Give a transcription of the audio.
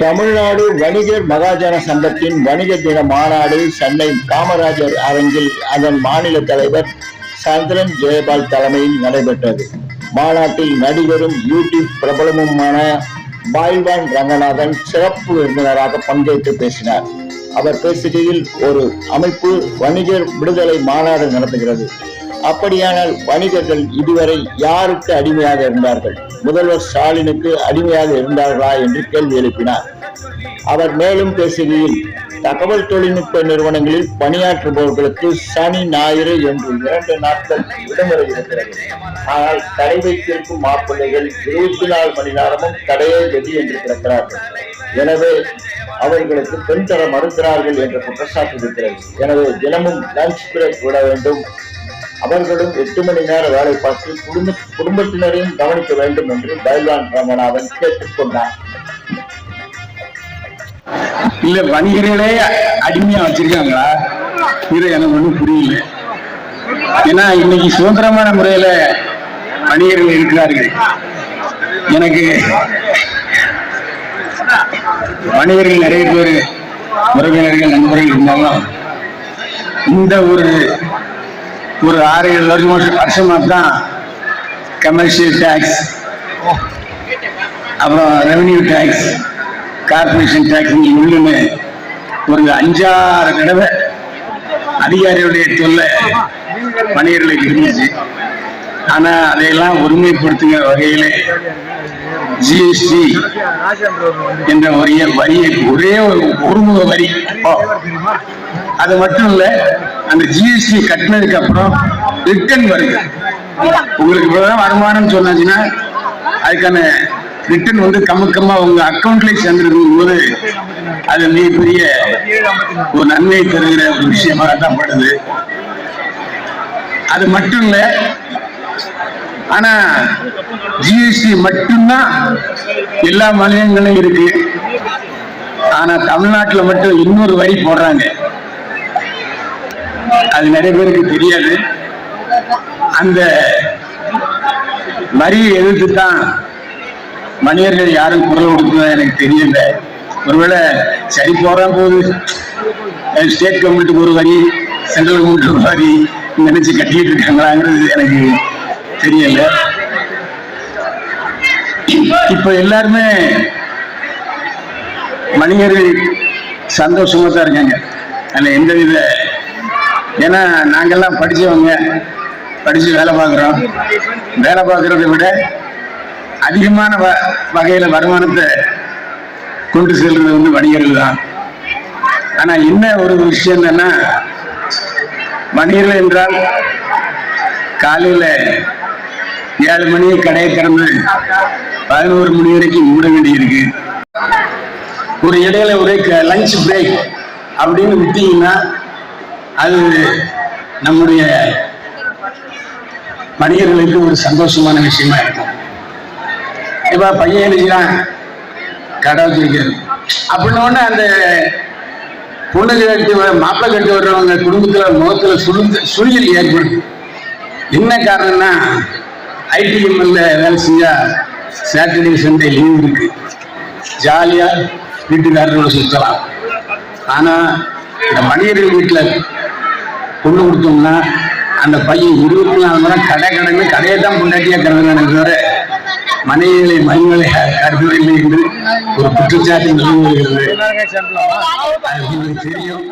தமிழ்நாடு வணிகர் மகாஜன சங்கத்தின் வணிக தின மாநாடு சென்னை காமராஜர் அரங்கில் அதன் மாநில தலைவர் சந்திரன் ஜெயபால் தலைமையில் நடைபெற்றது. மாநாட்டில் நடிகரும் யூடியூப் பிரபலமுமான பாய்வான் ரங்கநாதன் சிறப்பு விருந்தினராக பங்கேற்று பேசினார். அவர் பேசுகையில் ஒரு அமைப்பு வணிகர் விடுதலை மாநாடு நடத்துகிறது. அப்படியானால் வணிகர்கள் இதுவரை யாருக்கு அடிமையாக இருந்தார்கள்? முதல்வர் ஸ்டாலினுக்கு அடிமையாக இருந்தார்களா என்று கேள்வி எழுப்பினார். அவர் மேலும் பேசுகையில் தகவல் தொழில்நுட்ப நிறுவனங்களில் பணியாற்றுபவர்களுக்கு சனி ஞாயிறு என்று இரண்டு நாட்கள் விடுமுறை இருக்கிறது. ஆனால் கடை வைத்திருக்கும் மாப்பிள்ளைகள் இருபத்தி நாலு மணி நேரமும் கடையே கதி என்று கிடக்கிறார்கள். எனவே அவர்களுக்கு பெண் தர மறுக்கிறார்கள் என்ற குற்றச்சாட்டு இருக்கிறது. எனவே தினமும் லஞ்ச் பிரேக் விட வேண்டும். அவர்களும் எட்டு மணி நேர வேலை பார்த்து குடும்ப குடும்பத்தினரையும் கவனிக்க வேண்டும் என்று பைல்வான் ரமணாவன் கேட்டுக்கொண்டார் இல்ல வணிகர்களே அடிமையா வச்சிருக்காங்களா? இது எனக்கு ஒண்ணும் புரியல. ஏன்னா இன்னைக்கு சுதந்திரமான முறையில வணிகர்கள் இருக்கிறார்கள். எனக்கு வணிகர்கள் நிறைய பேர் உறவினர்கள் நண்பர்கள் இருந்தாலும் இந்த ஒரு ஒரு ஆறு ஏழு வருஷம் வருஷமா தான் கமர்ஷியல் டேக்ஸ் அப்புறம் ரெவன்யூ டேக்ஸ் கார்பரேஷன் டேக்ஸ் உள்ளுன்னு ஒரு அஞ்சாறு தடவை அதிகாரிகளுடைய தொல்லை பணியர்களை இருந்துச்சு. ஆனா அதையெல்லாம் ஒருமைப்படுத்துகிற வகையில ஜிஎஸ்டி என்ற வரிய வரியை ஒரே ஒரு ஒருமுக வரி. அது மட்டும் இல்ல அந்த ஜிஎஸ்டி கட்டினதுக்கு அப்புறம் ரிட்டர்ன் வருது. உங்களுக்கு வருமானம் சொன்னாச்சுன்னா அதுக்கான ரிட்டர்ன் வந்து கம்மக்கமா உங்க அக்கௌண்ட்லயே சேர்ந்துருக்கும் போது அது மிகப்பெரிய ஒரு நன்மையை தருகிற ஒரு விஷயமா தான் படுது. அது மட்டும் இல்ல ஆனா ஜிஎஸ்டி மட்டும்தான் எல்லா மாநிலங்களும் இருக்கு. ஆனா தமிழ்நாட்டுல மட்டும் இன்னொரு வரி போடுறாங்க. அது நிறைய பேருக்கு தெரியாது. அந்த வரியை எதிர்த்து தான் மனிதர்கள் யாரும் குரல் கொடுத்ததா எனக்கு தெரியல. ஒருவேளை சரி போறான் போது ஸ்டேட் கவர்மெண்ட்டுக்கு ஒரு வரி சென்ட்ரல் கவர்மெண்ட்டுக்கு ஒரு வரி நினைச்சு கட்டிட்டு இருக்காங்களாங்கிறது எனக்கு தெரியல. இப்ப எல்லாருமே மனிதர்கள் சந்தோஷமா தான் இருக்காங்க. அதுல எந்த வித ஏன்னா நாங்கெல்லாம் படிச்சவங்க படிச்சு வேலை பார்க்குறோம். வேலை பார்க்கறதை விட அதிகமான வ- வகையில வருமானத்தை கொண்டு செல்றது வந்து வணிகர்கள் தான். ஆனா என்ன ஒரு விஷயம் என்னன்னா வணிகர்கள் என்றால் காலையில ஏழு மணி கடையை திறந்து பதினோரு மணி வரைக்கும் மூட வேண்டியிருக்கு. ஒரு இடையில ஒரு லஞ்ச் பிரேக் அப்படின்னு விட்டீங்கன்னா அது நம்முடைய வணிகர்களுக்கு ஒரு சந்தோஷமான விஷயமா இருக்கும். இப்போ பையன் எழுதிக்கிறான். கடை வச்சிருக்காரு அப்படின்னு அந்த பொண்ணு கட்டி மாப்பிள்ளை கட்டி வர்றவங்க குடும்பத்தில் முகத்தில் சுருங்க சுழியல் ஏற்படுது என்ன காரணம்னா ஐடிஎம்எல்ல வேலை செஞ்சா சாட்டர்டே சண்டே லீவ் இருக்கு. ஜாலியாக வீட்டுக்காரரோட சுற்றலாம் ஆனால் இந்த மனிதர்கள் வீட்டில் பொண்ணு கொடுத்தோம்னா அந்த பையன் இருபத்தி நாலு மணி கடை கடைன்னு கடையை தான் முன்னாடியே கருதுனானே தவிர மனைவிகளை மகன்களை கருதவில்லை என்று ஒரு குற்றச்சாட்டு அது உங்களுக்கு தெரியும்.